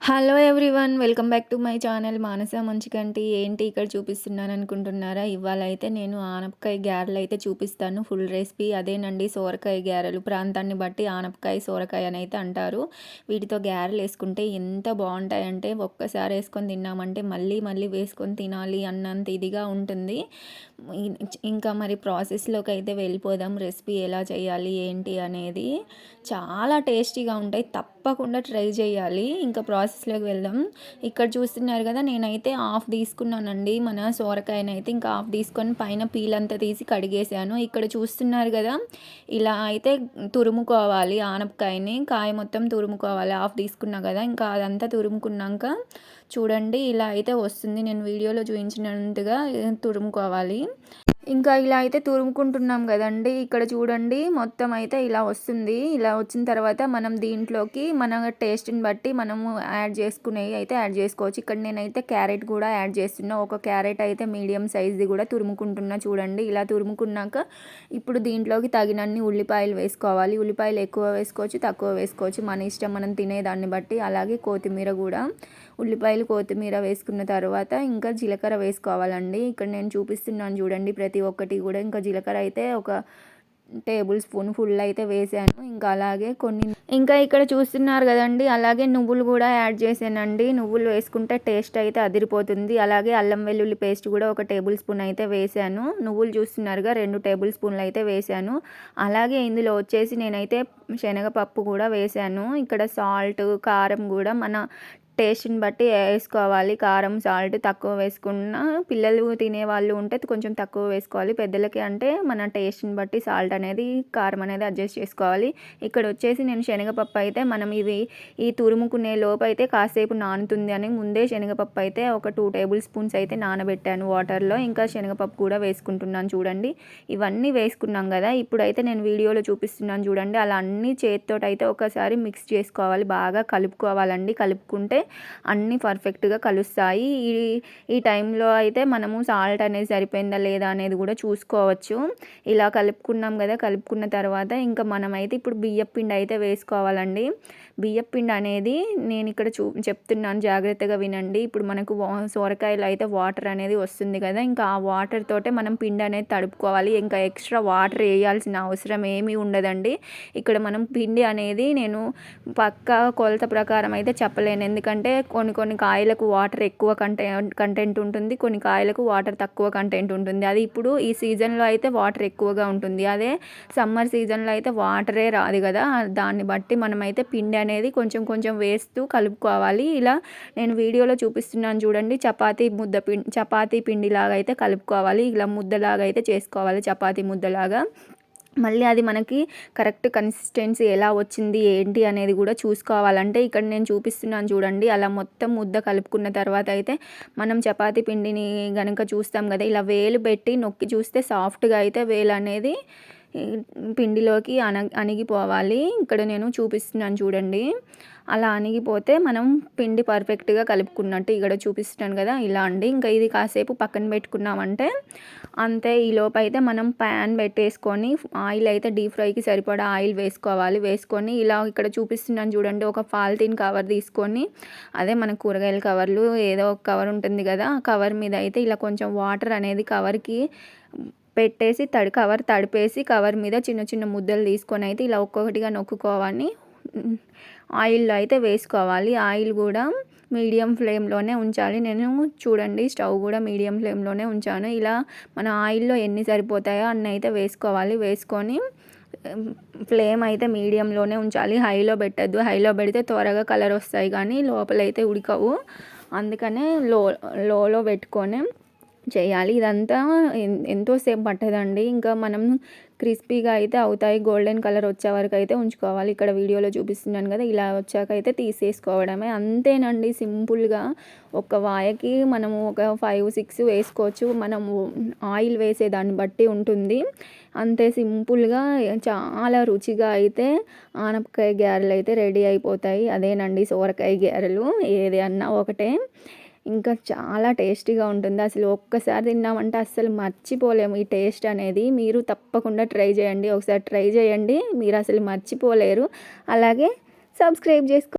Hello everyone welcome back to my channel Manasa Manchikanti ఏంటి ఇక్కడ చూపిస్తున్నాను అనుకుంటున్నారా? ఇవాళ అయితే నేను ఆనపకాయ గారెలు అయితే చూపిస్తాను. ఫుల్ రెసిపీ అదేనండి సోరకాయ గ్యారెలు ప్రాంతాన్ని బట్టి ఆనపకాయ సోరకాయ అని అయితే అంటారు. వీటితో గ్యారెలు వేసుకుంటే ఎంత బాగుంటాయంటే ఒక్కసారి వేసుకొని తిన్నామంటే మళ్ళీ మళ్ళీ వేసుకొని తినాలి అన్నంత ఇదిగా ఉంటుంది. ఇంకా మరి ప్రాసెస్లోకి అయితే వెళ్ళిపోదాం రెసిపీ ఎలా చేయాలి ఏంటి అనేది. చాలా టేస్టీగా ఉంటాయి తప్పకుండా ట్రై చేయాలి. ఇంకా ప్రాసెస్ ప్రాసెస్లోకి వెళ్దాం. ఇక్కడ చూస్తున్నారు కదా నేనైతే హాఫ్ తీసుకున్నానండి. మన సోరకాయనైతే ఇంకా హాఫ్ తీసుకొని పైన పీల్ అంతా తీసి కడిగేసాను. ఇక్కడ చూస్తున్నారు కదా ఇలా అయితే తురుముకోవాలి ఆనపకాయని. కాయ మొత్తం తురుముకోవాలి. హాఫ్ తీసుకున్నా కదా ఇంకా అదంతా తురుముకున్నాక చూడండి ఇలా అయితే వస్తుంది. నేను వీడియోలో చూపించినంతగా తురుముకోవాలి. ఇంకా ఇలా అయితే తురుముకుంటున్నాం కదండి. ఇక్కడ చూడండి మొత్తం అయితే ఇలా వస్తుంది. ఇలా వచ్చిన తర్వాత మనం దీంట్లోకి మన టేస్ట్ని బట్టి మనము యాడ్ చేసుకునేవి అయితే యాడ్ చేసుకోవచ్చు. ఇక్కడ నేనైతే క్యారెట్ కూడా యాడ్ చేస్తున్నా. ఒక క్యారెట్ అయితే మీడియం సైజ్ది కూడా తురుముకుంటున్నా చూడండి. ఇలా తురుముకున్నాక ఇప్పుడు దీంట్లోకి తగినన్ని ఉల్లిపాయలు వేసుకోవాలి. ఉల్లిపాయలు ఎక్కువ వేసుకోవచ్చు తక్కువ వేసుకోవచ్చు. మన ఇష్టం మనం తినేదాన్ని బట్టి. అలాగే కొత్తిమీర కూడా. ఉల్లిపాయలు కొత్తిమీర వేసుకున్న తర్వాత ఇంకా జీలకర్ర వేసుకోవాలండి. ఇక్కడ నేను చూపిస్తున్నాను చూడండి ప్రతి ఒక్కటి కూడా. ఇంకా జీలకర్ర అయితే ఒక టేబుల్ స్పూన్ ఫుల్ అయితే వేసాను. ఇంకా అలాగే కొన్ని ఇంకా ఇక్కడ చూస్తున్నారు కదండి అలాగే నువ్వులు కూడా యాడ్ చేశానండి. నువ్వులు వేసుకుంటే టేస్ట్ అయితే అదిరిపోతుంది. అలాగే అల్లం వెల్లుల్లి పేస్ట్ కూడా ఒక టేబుల్ స్పూన్ అయితే వేసాను. నువ్వులు చూస్తున్నారుగా రెండు టేబుల్ స్పూన్లు అయితే వేసాను. అలాగే ఇందులో వచ్చేసి నేనైతే శనగపప్పు కూడా వేసాను. ఇక్కడ సాల్ట్ కారం కూడా మన టేస్ట్ని బట్టి వేసుకోవాలి. కారం సాల్ట్ తక్కువ వేసుకున్న పిల్లలు తినే వాళ్ళు ఉంటే కొంచెం తక్కువ వేసుకోవాలి. పెద్దలకి అంటే మన టేస్ట్ని బట్టి సాల్ట్ అనేది కారం అనేది అడ్జస్ట్ చేసుకోవాలి. ఇక్కడ వచ్చేసి నేను శనగపప్పు అయితే మనం ఇవి ఈ తురుముకునే లోపు అయితే కాసేపు నానుతుంది అని ముందే శనగపప్పు అయితే ఒక టూ టేబుల్ స్పూన్స్ అయితే నానబెట్టాను వాటర్లో. ఇంకా శనగపప్పు కూడా వేసుకుంటున్నాను చూడండి. ఇవన్నీ వేసుకున్నాం కదా. ఇప్పుడైతే నేను వీడియోలో చూపిస్తున్నాను చూడండి. అలా అన్ని చేతితో అయితే ఒకసారి మిక్స్ చేసుకోవాలి. బాగా కలుపుకోవాలండి. కలుపుకుంటే అన్నీ పర్ఫెక్ట్గా కలుస్తాయి. ఈ ఈ టైంలో అయితే మనము సాల్ట్ అనేది సరిపోయిందా లేదా అనేది కూడా చూసుకోవచ్చు. ఇలా కలుపుకున్నాం కదా కలుపుకున్న తర్వాత ఇంకా మనమైతే ఇప్పుడు బియ్యం పిండి అయితే వేసుకోవాలండి. బియ్యం పిండి అనేది నేను ఇక్కడ చూ చెప్తున్నాను జాగ్రత్తగా వినండి. ఇప్పుడు మనకు సొరకాయలు అయితే వాటర్ అనేది వస్తుంది కదా ఇంకా ఆ వాటర్ తోటే మనం పిండి అనేది తడుపుకోవాలి. ఇంకా ఎక్స్ట్రా వాటర్ వేయాల్సిన అవసరం ఏమీ ఉండదండి. ఇక్కడ మనం పిండి అనేది నేను పక్క కొలత ప్రకారం అయితే చెప్పలేను. ఎందుకంటే ఎందుకంటే కొన్ని కొన్ని కాయలకు వాటర్ ఎక్కువ కంటె కంటెంట్ ఉంటుంది కొన్ని కాయలకు వాటర్ తక్కువ కంటెంట్ ఉంటుంది. అది ఇప్పుడు ఈ సీజన్లో అయితే వాటర్ ఎక్కువగా ఉంటుంది. అదే సమ్మర్ సీజన్లో అయితే వాటరే రాదు కదా. దాన్ని బట్టి మనమైతే పిండి అనేది కొంచెం కొంచెం వేస్తూ కలుపుకోవాలి. ఇలా నేను వీడియోలో చూపిస్తున్నాను చూడండి. చపాతీ ముద్ద పిండి చపాతీ పిండిలాగా అయితే కలుపుకోవాలి. ఇలా ముద్దలాగా అయితే చేసుకోవాలి చపాతీ ముద్దలాగా. మళ్ళీ అది మనకి కరెక్ట్ కన్సిస్టెన్సీ ఎలా వచ్చింది ఏంటి అనేది కూడా చూసుకోవాలంటే ఇక్కడ నేను చూపిస్తున్నాను చూడండి. అలా మొత్తం ముద్ద కలుపుకున్న తర్వాత అయితే మనం చపాతీ పిండిని కనుక చూస్తాం కదా ఇలా వేలు పెట్టి నొక్కి చూస్తే సాఫ్ట్గా అయితే వేలు అనేది పిండిలోకి అన అణిగిపోవాలి. ఇక్కడ నేను చూపిస్తున్నాను చూడండి. అలా అణిగిపోతే మనం పిండి పర్ఫెక్ట్గా కలుపుకున్నట్టు ఇక్కడ చూపిస్తున్నాను కదా ఇలా అండి. ఇంకా ఇది కాసేపు పక్కన పెట్టుకున్నామంటే అంతే. ఈ అయితే మనం ప్యాన్ పెట్టేసుకొని ఆయిల్ అయితే డీప్ ఫ్రైకి సరిపడా ఆయిల్ వేసుకోవాలి. వేసుకొని ఇలా ఇక్కడ చూపిస్తున్నాను చూడండి. ఒక పాలిథిన్ కవర్ తీసుకొని అదే మన కూరగాయల కవర్లు ఏదో ఒక కవర్ ఉంటుంది కదా ఆ కవర్ మీద అయితే ఇలా కొంచెం వాటర్ అనేది కవర్కి పెట్టేసి తడి కవర్ తడిపేసి కవర్ మీద చిన్న చిన్న ముద్దలు తీసుకొని అయితే ఇలా ఒక్కొక్కటిగా నొక్కుకోవాలి. ఆయిల్లో అయితే వేసుకోవాలి. ఆయిల్ కూడా మీడియం ఫ్లేమ్లోనే ఉంచాలి. నేను చూడండి స్టవ్ కూడా మీడియం ఫ్లేమ్లోనే ఉంచాను. ఇలా మన ఆయిల్లో ఎన్ని సరిపోతాయో అన్నీ అయితే వేసుకోవాలి. వేసుకొని ఫ్లేమ్ అయితే మీడియంలోనే ఉంచాలి. హైలో పెట్టద్దు. హైలో పెడితే త్వరగా కలర్ వస్తాయి కానీ లోపలైతే ఉడకవు. అందుకనే లో లోలో పెట్టుకొని చేయాలి. ఇదంతా ఎంతోసేపు పట్టదండి. ఇంకా మనం క్రిస్పీగా అయితే అవుతాయి. గోల్డెన్ కలర్ వచ్చే వరకు అయితే ఉంచుకోవాలి. ఇక్కడ వీడియోలో చూపిస్తున్నాను కదా ఇలా వచ్చాక అయితే తీసేసుకోవడమే. అంతేనండి సింపుల్గా ఒక వాయకి మనము ఒక ఫైవ్ సిక్స్ వేసుకోవచ్చు. మనము ఆయిల్ వేసే దాన్ని బట్టి ఉంటుంది. అంతే సింపుల్గా చాలా రుచిగా అయితే ఆనపకాయ గారెలు అయితే రెడీ అయిపోతాయి. అదేనండి సోరకాయ గారెలు. ఏది అన్నా ఒకటే. ఇంకా చాలా టేస్టీగా ఉంటుంది. అసలు ఒక్కసారి తిన్నామంటే అస్సలు మర్చిపోలేము ఈ టేస్ట్ అనేది. మీరు తప్పకుండా ట్రై చేయండి. ఒకసారి ట్రై చేయండి. మీరు అసలు మర్చిపోలేరు. అలాగే సబ్స్క్రైబ్ చేసుకో